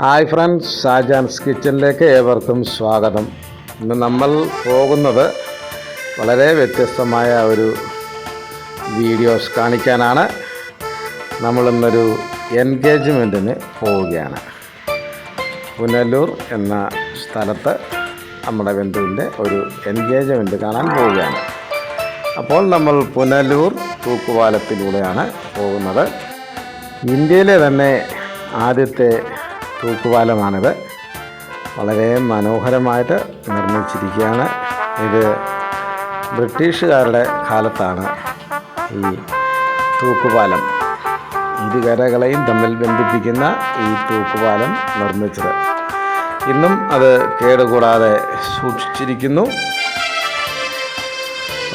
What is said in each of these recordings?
Hi friends ഷാജാൻസ് കിച്ചണിലേക്ക് ഏവർക്കും സ്വാഗതം. ഇന്ന് നമ്മൾ പോകുന്നത് വളരെ വ്യത്യസ്തമായ ഒരു വീഡിയോസ് കാണിക്കാനാണ്. നമ്മളിന്നൊരു എൻഗേജ്മെന്റിന് പോവുകയാണ്. പുനലൂർ എന്ന സ്ഥലത്ത് നമ്മുടെ ബന്ധുവിന്റെ ഒരു എൻഗേജ്മെന്റ് കാണാൻ പോവുകയാണ്. അപ്പോൾ നമ്മൾ പുനലൂർ തൂക്കുപാലത്തിലൂടെയാണ് പോകുന്നത്. ഇന്ത്യയിലെ തന്നെ ആദ്യത്തെ തൂക്കുപാലമാണിത്. വളരെ മനോഹരമായിട്ട് നിർമ്മിച്ചിരിക്കുകയാണ്. ഇത് ബ്രിട്ടീഷുകാരുടെ കാലത്താണ് ഈ തൂക്കുപാലം. ഇരുകരകളെയും തമ്മിൽ ബന്ധിപ്പിക്കുന്ന ഈ തൂക്കുപാലം നിർമ്മിച്ചത്. ഇന്നും അത് കേടുകൂടാതെ സൂക്ഷിച്ചിരിക്കുന്നു.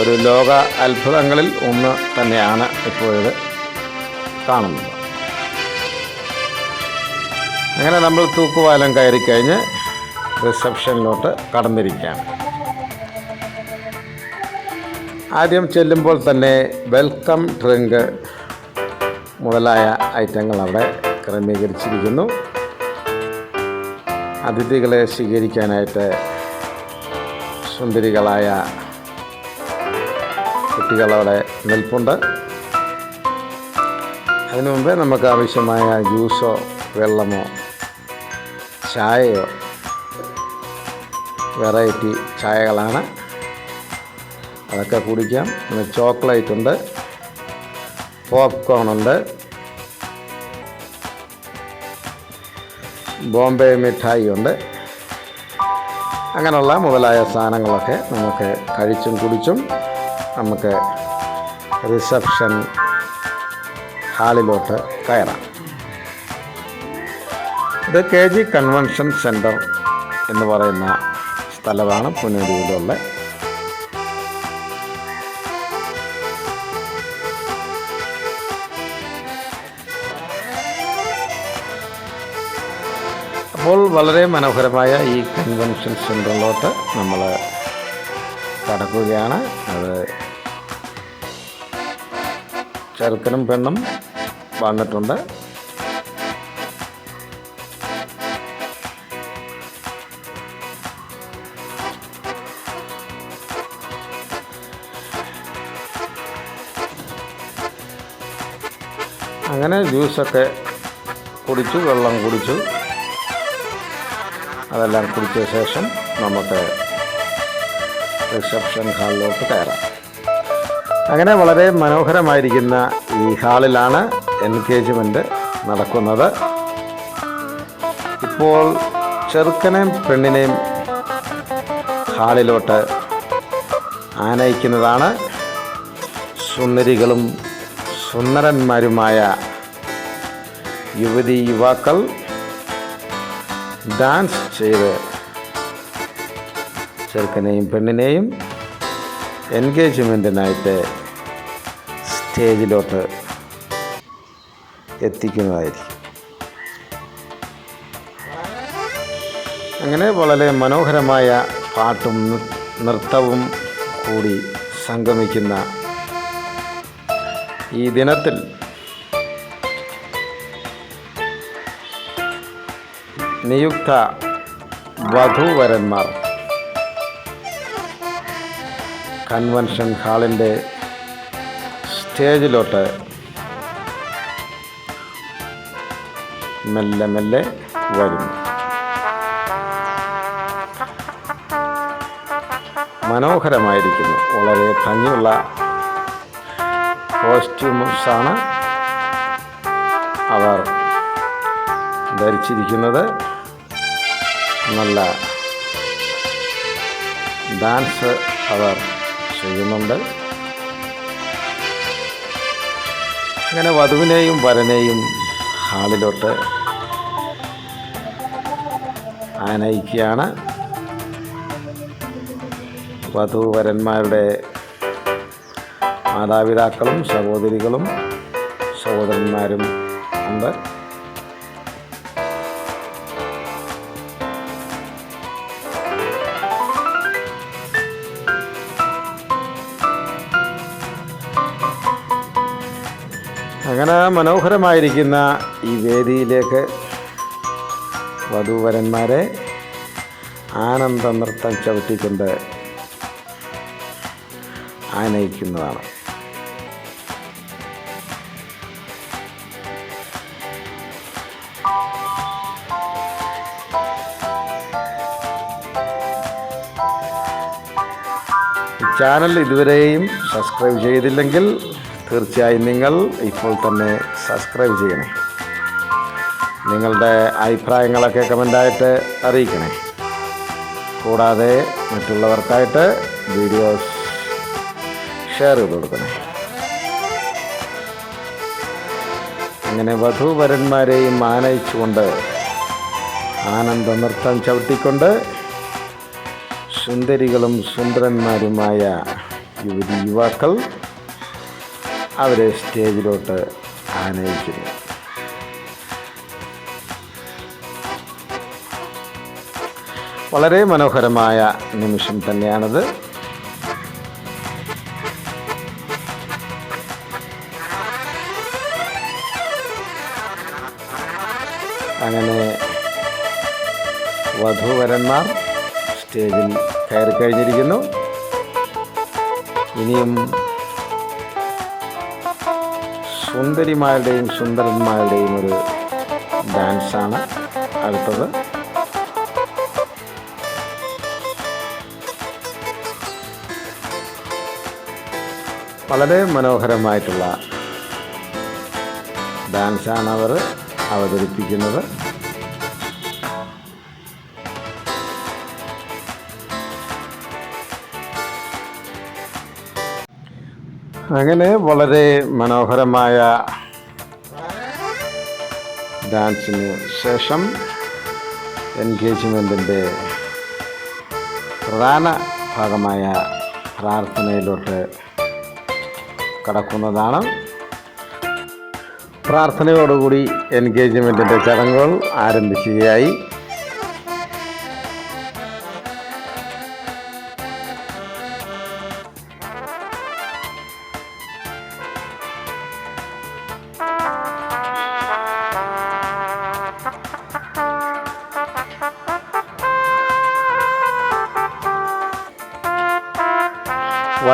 ഒരു ലോക അത്ഭുതങ്ങളിൽ ഒന്ന് തന്നെയാണ് ഇപ്പോഴത് കാണുന്നത്. അങ്ങനെ നമ്മൾ തൂക്കുപാലം കയറിക്കഴിഞ്ഞ് റിസപ്ഷനിലോട്ട് കടന്നിരിക്കുകയാണ്. ആദ്യം ചെല്ലുമ്പോൾ തന്നെ വെൽക്കം ഡ്രിങ്ക് മുതലായ ഐറ്റങ്ങൾ അവിടെ ക്രമീകരിച്ചിരിക്കുന്നു. അതിഥികളെ സ്വീകരിക്കാനായിട്ട് സുന്ദരികളായ കുട്ടികളവിടെ നിൽപ്പുണ്ട്. അതിനു മുമ്പേ നമുക്ക് ആവശ്യമായ ജ്യൂസോ വെള്ളമോ ചായയോ? വെറൈറ്റി ചായകളാണ്. അതൊക്കെ കുടിക്കാം. പിന്നെ ചോക്ലേറ്റ് ഉണ്ട്. പോപ്കോൺ ഉണ്ട്. ബോംബെ മിഠായി ഉണ്ട്. അങ്ങനെയുള്ള മുതലായ സാധനങ്ങളൊക്കെ നമുക്ക് കഴിച്ചും കുടിച്ചും നമുക്ക് റിസപ്ഷൻ ഹാളിലോട്ട് കയറാം. ഇത് കെ ജി കൺവെൻഷൻ സെന്റർ എന്ന് പറയുന്ന സ്ഥലമാണ് പുനലൂരിലുള്ള അപ്പോൾ വളരെ മനോഹരമായ ഈ കൺവെൻഷൻ സെന്ററിലോട്ട് നമ്മൾ കടക്കുകയാണ്. അത് ചെറുക്കനും പെണ്ണും വന്നിട്ടുണ്ട്. അങ്ങനെ ജ്യൂസൊക്കെ കുടിച്ചു വെള്ളം കുടിച്ചു. അതെല്ലാം കുടിച്ച ശേഷം നമുക്ക് റിസപ്ഷൻ ഹാളിലോട്ട് കയറാം. അങ്ങനെ വളരെ മനോഹരമായിരിക്കുന്ന ഈ ഹാളിലാണ് എൻഗേജ്മെന്റ് നടക്കുന്നത്. ഇപ്പോൾ ചെറുക്കനെയും പെണ്ണിനെയും ഹാളിലോട്ട് ആനയിക്കുന്നതാണ്. സുന്ദരികളും സുന്ദരന്മാരുമായ യുവതി യുവാക്കൾ ഡാൻസ് ചെയ്ത് ചെറുക്കനെയും പെണ്ണിനെയും എൻഗേജ്മെന്റിനായിട്ട് സ്റ്റേജിലോട്ട് എത്തിക്കുന്നതായിരിക്കും. അങ്ങനെ വളരെ മനോഹരമായ പാട്ടും നൃത്തവും കൂടി സംഗമിക്കുന്ന ഈ ദിനത്തിൽ നിയുക്ത വധൂവരന്മാർ. കൺവെൻഷൻ ഹാളിന്റെ സ്റ്റേജിലോട്ട് മെല്ലെ മെല്ലെ വരുന്നു. മനോഹരമായിരിക്കുന്നു. വളരെ ഭംഗിയുള്ള കോസ്റ്റ്യൂംസാണ് അവർ ധരിച്ചിരിക്കുന്നത്. നല്ല ഡാൻസ് അവർ ചെയ്യുന്നുണ്ട്. അങ്ങനെ വധുവിനെയും വരനെയും ഹാളിലോട്ട് ആനയിക്കുകയാണ്. വധുവരന്മാരുടെ മാതാപിതാക്കളും സഹോദരികളും സഹോദരന്മാരും ഉണ്ട്. അങ്ങനെ മനോഹരമായിരിക്കുന്ന ഈ വേദിയിലേക്ക് വധൂവരന്മാരെ ആനന്ദ നൃത്തം ചവിട്ടിക്കൊണ്ട് ആനയിക്കുന്നതാണ്. ചാനൽ ഇതുവരെയും സബ്സ്ക്രൈബ് ചെയ്തില്ലെങ്കിൽ തീർച്ചയായും നിങ്ങൾ ഇപ്പോൾ തന്നെ സബ്സ്ക്രൈബ് ചെയ്യണേ. നിങ്ങളുടെ അഭിപ്രായങ്ങളൊക്കെ കമന്റായിട്ട് അറിയിക്കണേ. കൂടാതെ മറ്റുള്ളവർക്കായിട്ട് വീഡിയോസ് ഷെയർ ചെയ്ത് കൊടുക്കണേ. അങ്ങനെ വധൂവരന്മാരെയും ആനയിച്ചുകൊണ്ട് ആനന്ദ നൃത്തം ചവിട്ടിക്കൊണ്ട് സുന്ദരികളും സുന്ദരന്മാരുമായ യുവതി യുവാക്കൾ അവരെ സ്റ്റേജിലോട്ട് ആനയിക്കുന്നു വളരെ മനോഹരമായ നിമിഷം തന്നെയാണത്. അങ്ങനെ വധുവരന്മാർ സ്റ്റേജിൽ കയറി കഴിഞ്ഞിരിക്കുന്നു ഇനിയും സുന്ദരിമാരുടെയും സുന്ദരന്മാരുടെയും ഒരു ഡാൻസാണ് അടുത്തത്. വളരെ മനോഹരമായിട്ടുള്ള ഡാൻസാണ് അവർ അവതരിപ്പിക്കുന്നത്. അങ്ങനെ വളരെ മനോഹരമായ ഡാൻസിന് ശേഷം എൻഗേജ്മെന്റിന്റെ പ്രധാന ഭാഗമായ പ്രാർത്ഥനയിലോട്ട് കടക്കുന്നതാണ്. പ്രാർത്ഥനയോടുകൂടി എൻഗേജ്മെന്റിന്റെ ചടങ്ങുകൾ ആരംഭിക്കുകയായി.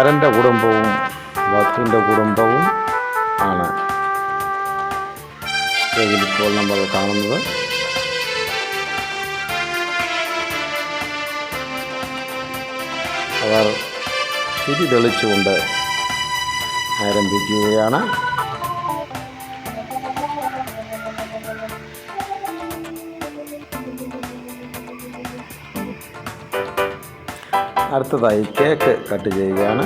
വരന്റെ കുടുംബവും വധുവിന്റെ കുടുംബവും ആണ്. ഇപ്പോൾ നമ്മൾ കാണുന്നത്. അവർ തിരി തെളിച്ചുകൊണ്ട് ആരംഭിക്കുകയാണ്. അടുത്തതായി കേക്ക് കട്ട് ചെയ്യുകയാണ്.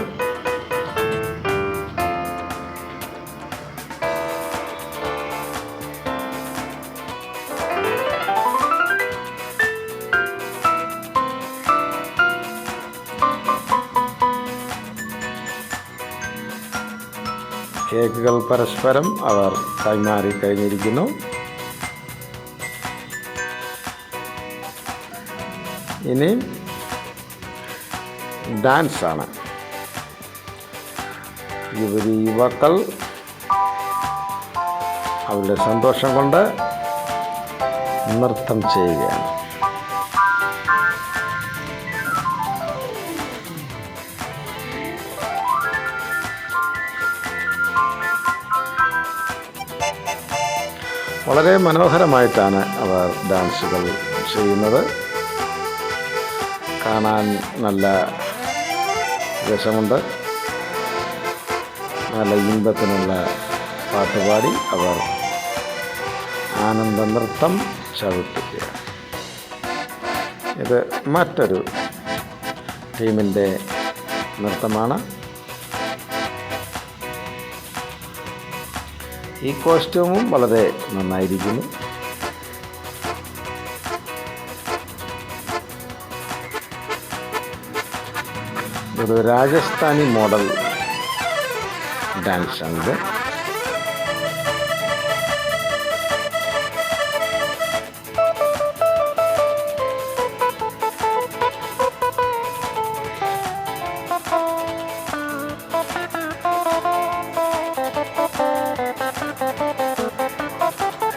കേക്കുകൾ പരസ്പരം അവർ കൈമാറി കഴിഞ്ഞിരിക്കുന്നു. ഇനി ഡാൻസാണ്. യുവതി യുവാക്കൾ അവരുടെ സന്തോഷം കൊണ്ട് നൃത്തം ചെയ്യുകയാണ്. വളരെ മനോഹരമായിട്ടാണ് അവർ ഡാൻസുകൾ ചെയ്യുന്നത്. കാണാൻ നല്ല രസമുണ്ട്. നല്ല ഇമ്പത്തിനുള്ള പാട്ടുപാടി അവർ ആനന്ദ നൃത്തം ചവിട്ടുക. ഇത് മറ്റൊരു ടീമിന്റെ നൃത്തമാണ്. ഈ കോസ്റ്റ്യൂമും വളരെ നന്നായിരിക്കുന്നു. ഇതൊരു രാജസ്ഥാനി മോഡൽ ഡാൻസ് ആണിത്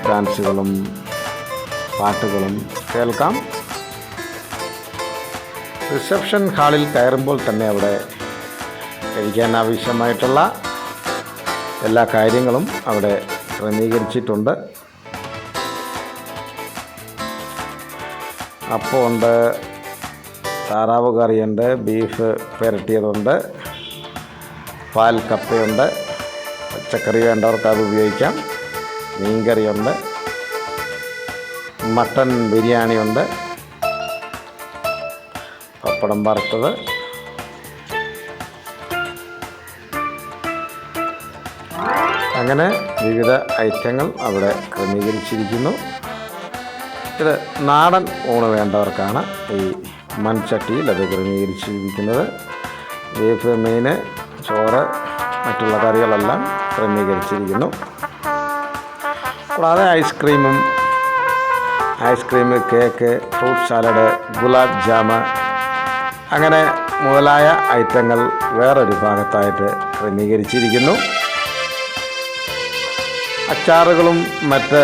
ഡാൻസുകളും പാട്ടുകളും കേൾക്കാം. റിസപ്ഷൻ ഹാളിൽ കയറുമ്പോൾ തന്നെ അവിടെ കഴിക്കാൻ ആവശ്യമായിട്ടുള്ള എല്ലാ കാര്യങ്ങളും അവിടെ ക്രമീകരിച്ചിട്ടുണ്ട്. അപ്പോൾ ഉണ്ട് താറാവ് കറിയുണ്ട് ബീഫ് പുരട്ടിയതുണ്ട് പാൽ കപ്പയുണ്ട് പച്ചക്കറി വേണ്ടവർക്ക് അത് ഉപയോഗിക്കാം മീൻകറിയുണ്ട് മട്ടൻ ബിരിയാണിയുണ്ട്. പപ്പടം വറുത്തത്. അങ്ങനെ വിവിധ ഐറ്റങ്ങൾ അവിടെ ക്രമീകരിച്ചിരിക്കുന്നു. ഇത് നാടൻ ഊണ് വേണ്ടവർക്കാണ് ഈ മൺചട്ടിയിൽ അത് ക്രമീകരിച്ചിരിക്കുന്നത്. ബീഫ് മീൻ ചോറ് മറ്റുള്ള കറികളെല്ലാം ക്രമീകരിച്ചിരിക്കുന്നു. കൂടാതെ ഐസ്ക്രീമും ice cream cake fruit salad gulab jamun അങ്ങനെ മുതലായ ഐറ്റങ്ങൾ വേറൊരു ഭാഗത്തായിട്ട് ക്രമീകരിച്ചിരിക്കുന്നു. അച്ചാറുകളും മറ്റ്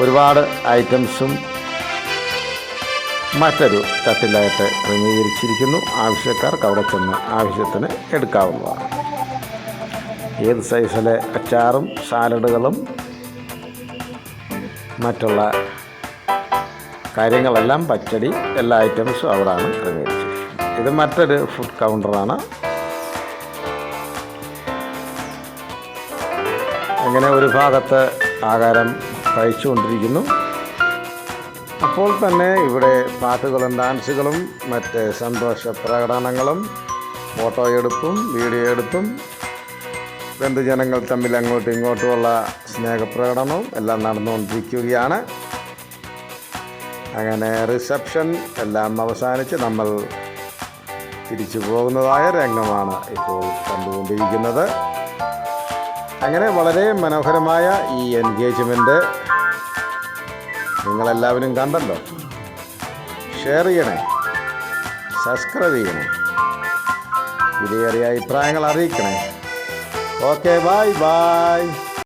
ഒരുപാട് ഐറ്റംസും മറ്റൊരു തട്ടിലായിട്ട് ക്രമീകരിച്ചിരിക്കുന്നു. ആവശ്യക്കാർക്ക് അവിടെ ചെന്ന് ആവശ്യത്തിന് എടുക്കാവുന്നതാണ്. ഏത് സൈസിലെ അച്ചാറും സാലഡുകളും മറ്റുള്ള കാര്യങ്ങളെല്ലാം പച്ചടി എല്ലാ ഐറ്റംസും അവിടെയാണ് ക്രമീകരിച്ചത്. ഇത് മറ്റൊരു ഫുഡ് കൗണ്ടറാണ് അങ്ങനെ ഒരു ഭാഗത്ത് ആഹാരം കഴിച്ചുകൊണ്ടിരിക്കുന്നു. അപ്പോൾ തന്നെ ഇവിടെ പാട്ടുകളും ഡാൻസുകളും മറ്റ് സന്തോഷ പ്രകടനങ്ങളും ഫോട്ടോ എടുപ്പും വീഡിയോ എടുപ്പും ബന്ധുജനങ്ങൾ തമ്മിൽ അങ്ങോട്ടും ഇങ്ങോട്ടുമുള്ള സ്നേഹപ്രകടനവും എല്ലാം നടന്നുകൊണ്ടിരിക്കുകയാണ്. അങ്ങനെ റിസപ്ഷൻ എല്ലാം അവസാനിച്ച് നമ്മൾ തിരിച്ചു പോകുന്നതായ രംഗമാണ് ഇപ്പോൾ കണ്ടുകൊണ്ടിരിക്കുന്നത്. അങ്ങനെ വളരെ മനോഹരമായ ഈ എൻഗേജ്മെന്റ് നിങ്ങളെല്ലാവരും കണ്ടല്ലോ. ഷെയർ ചെയ്യണേ. സബ്സ്ക്രൈബ് ചെയ്യണേ. വിലയേറിയ അഭിപ്രായങ്ങൾ അറിയിക്കണേ. Okay bye bye